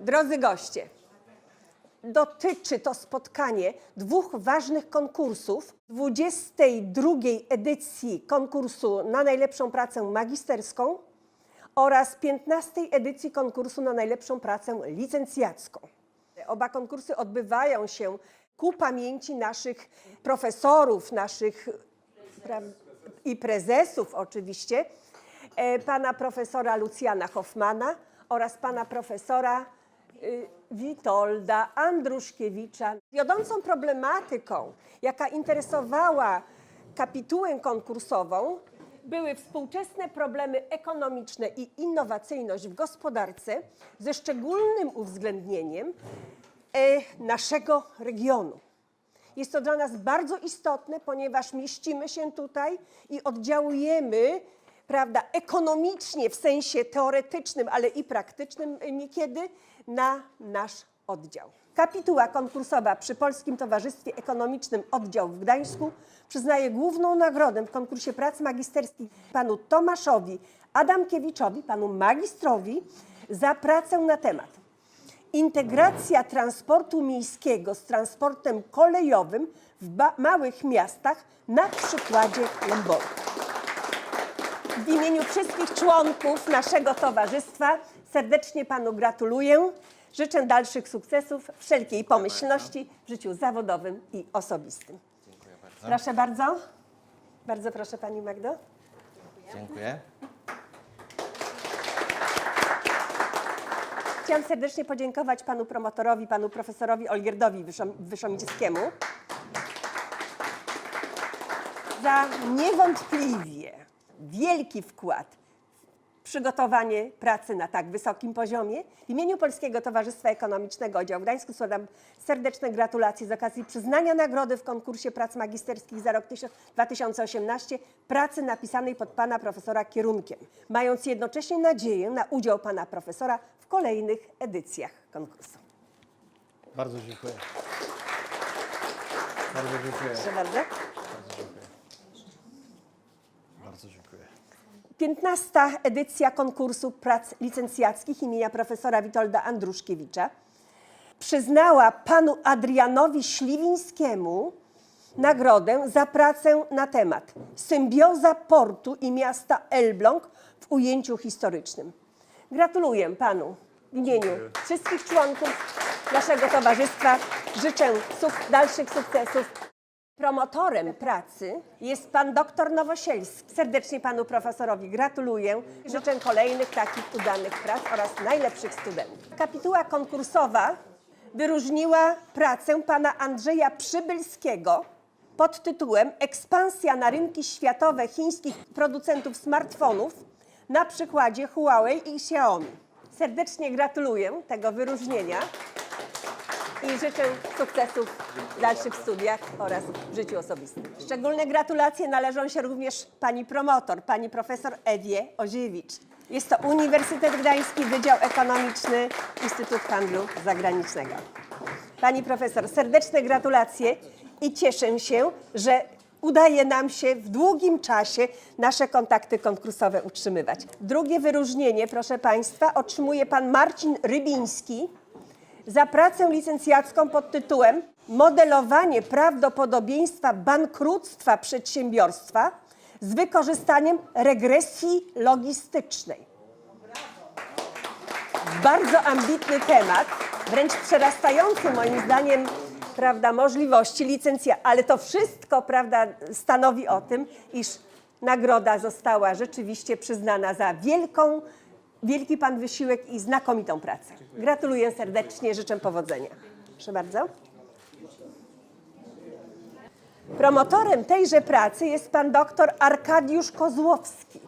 Drodzy goście, dotyczy to spotkanie dwóch ważnych konkursów. 22 edycji konkursu na najlepszą pracę magisterską oraz 15 edycji konkursu na najlepszą pracę licencjacką. Oba konkursy odbywają się ku pamięci naszych profesorów, naszych i prezesów oczywiście, e, pana profesora Lucjana Hoffmana oraz pana profesora Witolda Andruszkiewicza. Wiodącą problematyką, jaka interesowała kapitułę konkursową, były współczesne problemy ekonomiczne i innowacyjność w gospodarce ze szczególnym uwzględnieniem e, naszego regionu. Jest to dla nas bardzo istotne, ponieważ mieścimy się tutaj i oddziałujemy prawda, ekonomicznie w sensie teoretycznym, ale i praktycznym niekiedy na nasz oddział. Kapituła konkursowa przy Polskim Towarzystwie Ekonomicznym Oddział w Gdańsku przyznaje główną nagrodę w konkursie prac magisterskich panu Tomaszowi Adamkiewiczowi, panu magistrowi, za pracę na temat Integracja transportu miejskiego z transportem kolejowym w małych miastach na przykładzie Lęborka. W imieniu wszystkich członków naszego towarzystwa serdecznie Panu gratuluję. Życzę dalszych sukcesów, wszelkiej pomyślności w życiu zawodowym i osobistym. Proszę bardzo. Bardzo proszę Pani Magdo. Dziękuję. Chciałam serdecznie podziękować panu promotorowi, panu profesorowi Olgierdowi Wyszom- Wyszomickiemu za niewątpliwie wielki wkład przygotowanie pracy na tak wysokim poziomie. W imieniu Polskiego Towarzystwa Ekonomicznego Oddział Gdańsku składam serdeczne gratulacje z okazji przyznania nagrody w konkursie prac magisterskich za rok 2018 pracy napisanej pod pana profesora kierunkiem, mając jednocześnie nadzieję na udział pana profesora w kolejnych edycjach konkursu. Bardzo dziękuję. Bardzo dziękuję. Proszę bardzo. Bardzo dziękuję. Bardzo dziękuję. 15. edycja konkursu prac licencjackich imienia profesora Witolda Andruszkiewicza przyznała panu Adrianowi Śliwińskiemu nagrodę za pracę na temat Symbioza portu i miasta Elbląg w ujęciu historycznym. Gratuluję panu w imieniu wszystkich członków naszego towarzystwa. Życzę suk- dalszych sukcesów Promotorem pracy jest pan doktor Nowosielski. Serdecznie panu profesorowi gratuluję. Życzę kolejnych takich udanych prac oraz najlepszych studentów. Kapituła konkursowa wyróżniła pracę pana Andrzeja Przybylskiego pod tytułem Ekspansja na rynki światowe chińskich producentów smartfonów na przykładzie Huawei i Xiaomi. Serdecznie gratuluję tego wyróżnienia i życzę sukcesów w dalszych studiach oraz w życiu osobistym. Szczególne gratulacje należą się również pani promotor, pani profesor Ewie Oziewicz. Jest to Uniwersytet Gdański, Wydział Ekonomiczny, Instytut Handlu Zagranicznego. Pani profesor, serdeczne gratulacje i cieszę się, że udaje nam się w długim czasie nasze kontakty konkursowe utrzymywać. Drugie wyróżnienie, proszę Państwa, otrzymuje pan Marcin Rybiński, za pracę licencjacką pod tytułem Modelowanie prawdopodobieństwa bankructwa przedsiębiorstwa z wykorzystaniem regresji logistycznej. Bardzo ambitny temat, wręcz przerastający moim zdaniem prawda, możliwości licencja, ale to wszystko prawda, stanowi o tym, iż nagroda została rzeczywiście przyznana za wielką, wielki pan wysiłek i znakomitą pracę. Gratuluję serdecznie, życzę powodzenia. Proszę bardzo. Promotorem tejże pracy jest pan doktor Arkadiusz Kozłowski.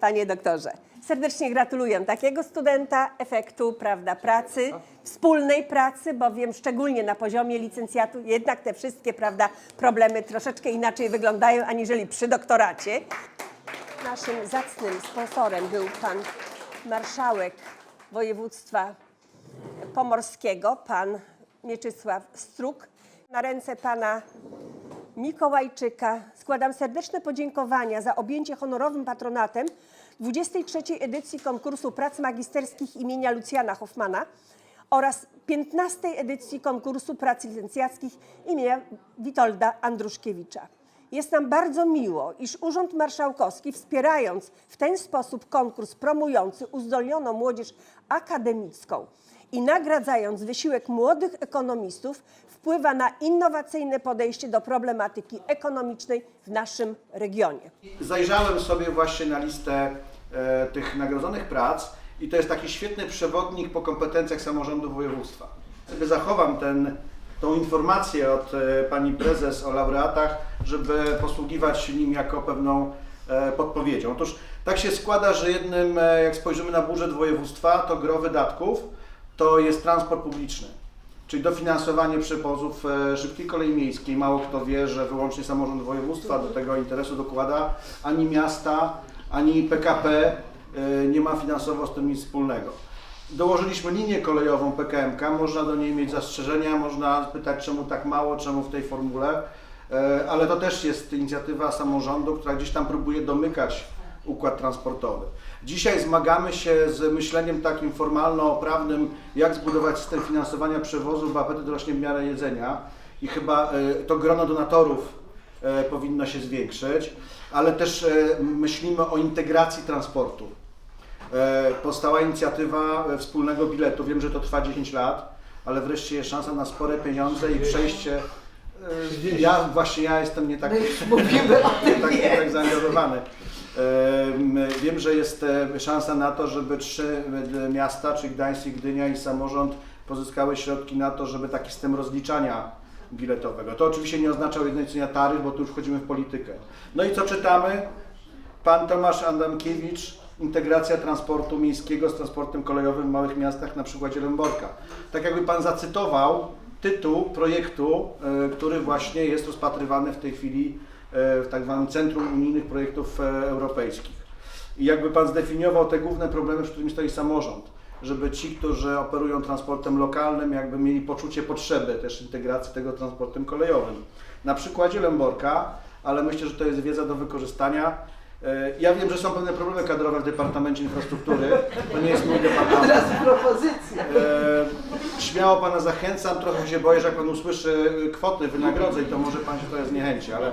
Panie doktorze, serdecznie gratuluję takiego studenta, efektu prawda, pracy, wspólnej pracy, bowiem szczególnie na poziomie licencjatu jednak te wszystkie prawda, problemy troszeczkę inaczej wyglądają aniżeli przy doktoracie. Naszym zacnym sponsorem był pan marszałek województwa pomorskiego, pan Mieczysław Struk. Na ręce pana Mikołajczyka składam serdeczne podziękowania za objęcie honorowym patronatem 23. edycji konkursu prac magisterskich imienia Lucjana Hoffmana oraz 15. edycji konkursu prac licencjackich imienia Witolda Andruszkiewicza. Jest nam bardzo miło, iż Urząd Marszałkowski, wspierając w ten sposób konkurs promujący uzdolnioną młodzież akademicką i nagradzając wysiłek młodych ekonomistów, wpływa na innowacyjne podejście do problematyki ekonomicznej w naszym regionie. Zajrzałem sobie właśnie na listę e, tych nagrodzonych prac i to jest taki świetny przewodnik po kompetencjach samorządu województwa. Zachowam tą informację od e, pani prezes o laureatach, żeby posługiwać się nim jako pewną e, podpowiedzią. Otóż tak się składa, że jednym, e, jak spojrzymy na budżet województwa, to gro wydatków to jest transport publiczny. Czyli dofinansowanie przewozów e, szybkiej kolei miejskiej. Mało kto wie, że wyłącznie samorząd województwa do tego interesu dokłada, ani miasta, ani PKP nie ma finansowo z tym nic wspólnego. Dołożyliśmy linię kolejową PKMK, można do niej mieć zastrzeżenia, można pytać czemu tak mało, czemu w tej formule, ale to też jest inicjatywa samorządu, która gdzieś tam próbuje domykać układ transportowy. Dzisiaj zmagamy się z myśleniem takim formalno-prawnym, jak zbudować system finansowania przewozów, bo apetyt rośnie w miarę jedzenia i chyba e, to grono donatorów e, powinno się zwiększyć, ale też e, myślimy o integracji transportu. E, Powstała inicjatywa e, wspólnego biletu. Wiem, że to trwa 10 lat, ale wreszcie jest szansa na spore pieniądze i przejście. Ja właśnie ja jestem nie tak, mówimy o tym, nie tak, nie tak zaangażowany. Em, Wiem, że jest szansa na to, żeby trzy e, miasta, czyli Gdańsk, Gdynia i samorząd pozyskały środki na to, żeby taki system rozliczania biletowego. To oczywiście nie oznacza ujednolicenia taryf, bo tu już wchodzimy w politykę. No i co czytamy? Pan Tomasz Adamkiewicz, integracja transportu miejskiego z transportem kolejowym w małych miastach na przykładzie Lęborka. Tak jakby Pan zacytował tytuł projektu, e, który właśnie jest rozpatrywany w tej chwili e, w tak zwanym Centrum Unijnych Projektów e, Europejskich. I jakby Pan zdefiniował te główne problemy, przed którymi stoi samorząd, żeby ci, którzy operują transportem lokalnym, jakby mieli poczucie potrzeby też integracji tego transportem kolejowym. Na przykładzie Lęborka, ale myślę, że to jest wiedza do wykorzystania. E, Ja wiem, że są pewne problemy kadrowe w Departamencie Infrastruktury, to nie jest mój departament. Teraz propozycja. E, śmiało Pana zachęcam, trochę się boję, że jak Pan usłyszy kwoty wynagrodzeń, to może Pan się trochę zniechęci, ale,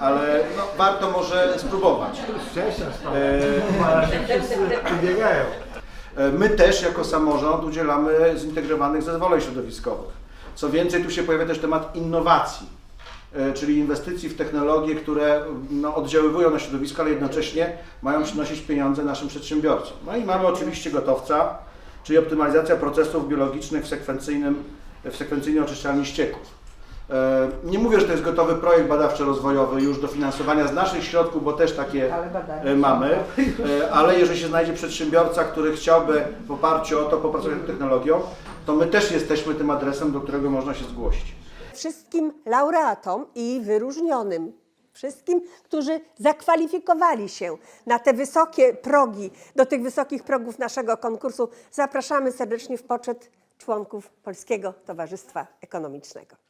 ale no, warto może spróbować. Szczęścia E, się wszyscy ubiegają. My też jako samorząd udzielamy zintegrowanych zezwoleń środowiskowych. Co więcej, tu się pojawia też temat innowacji, czyli inwestycji w technologie, które no, oddziaływują na środowisko, ale jednocześnie mają przynosić pieniądze naszym przedsiębiorcom. No i mamy oczywiście gotowca, czyli optymalizacja procesów biologicznych w, sekwencyjnym, w sekwencyjnej oczyszczalni ścieków. E, Nie mówię, że to jest gotowy projekt badawczo-rozwojowy już do finansowania z naszych środków, bo też takie Ale e, mamy, E, ale jeżeli się znajdzie przedsiębiorca, który chciałby w oparciu o to popracować nad technologią, to my też jesteśmy tym adresem, do którego można się zgłosić. Wszystkim laureatom i wyróżnionym, wszystkim, którzy zakwalifikowali się na te wysokie progi, do tych wysokich progów naszego konkursu, zapraszamy serdecznie w poczet członków Polskiego Towarzystwa Ekonomicznego.